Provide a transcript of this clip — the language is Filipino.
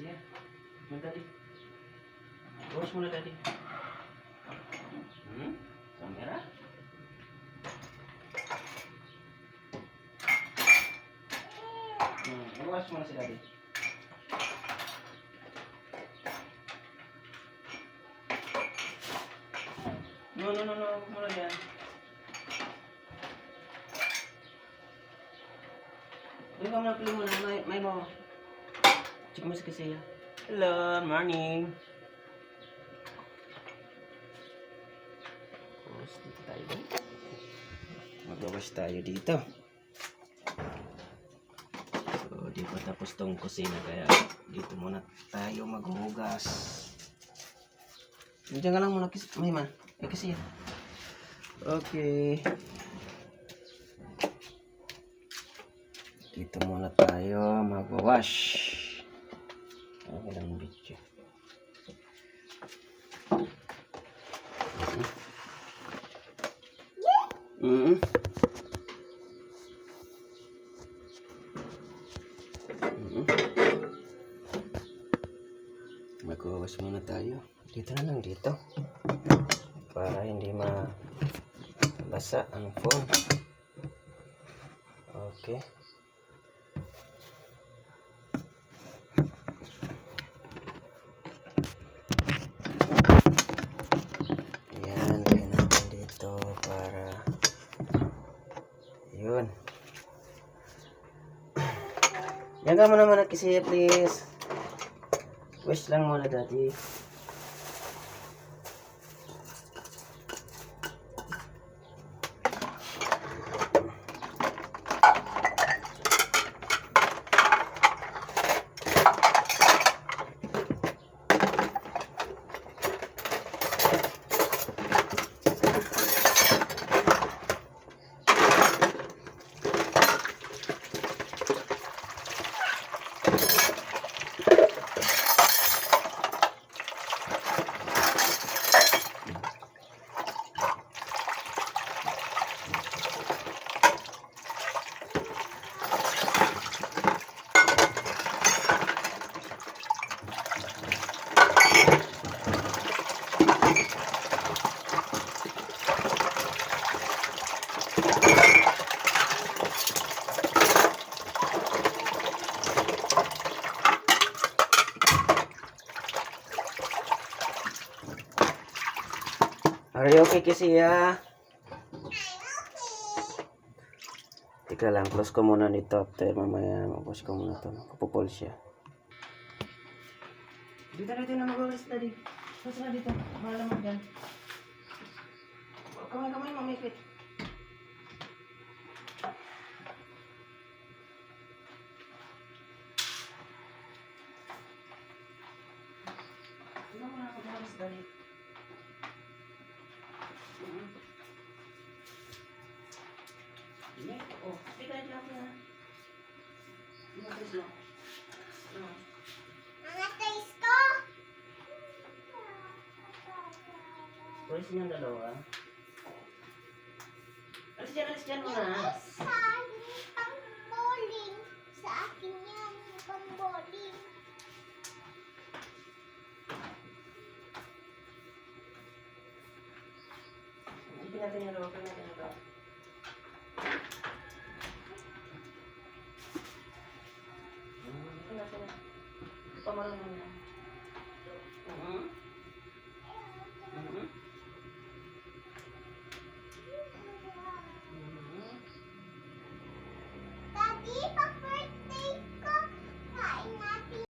Siya. Yung daddy. Wash muna daddy. Hmm? Kamera? Hmm, wash muna si daddy. No, no, no, no. Huwag mo lang yan. Doon ka muna pili muna. Check mo si Kasaya. Hello, morning. Tapos dito tayo ba? Magawas tayo dito. So, di pa tapos tong kusina kaya dito muna tayo maghugas. Diyan ka lang muna, kis may ma. Eh, kasi Okay. Dito muna tayo magwawash. Okay lang video. Mm -hmm. Magwawash muna tayo. Dito na lang dito. Para hindi mabasa ang phone. Okay. Yan ka muna muna kasi please. Wish lang muna daddy. Are you okay kasi ya? Teka lang, close ko muna nito after mamaya mag-wash ko muna to. Kapupol siya. Dito dito na mag-wash na dito. Close na dito. Mahala mo dyan. Kamay kamay mamikit. Mo na mag-wash dali? Ini, Ini terus lo. Nah. Tulis niya ang dalawa. Alis dyan, alis dyan muna. Hindi natin yung dalawa, natin yung dalawa. Hmm, ito na, ito na. Ito pa marunong na.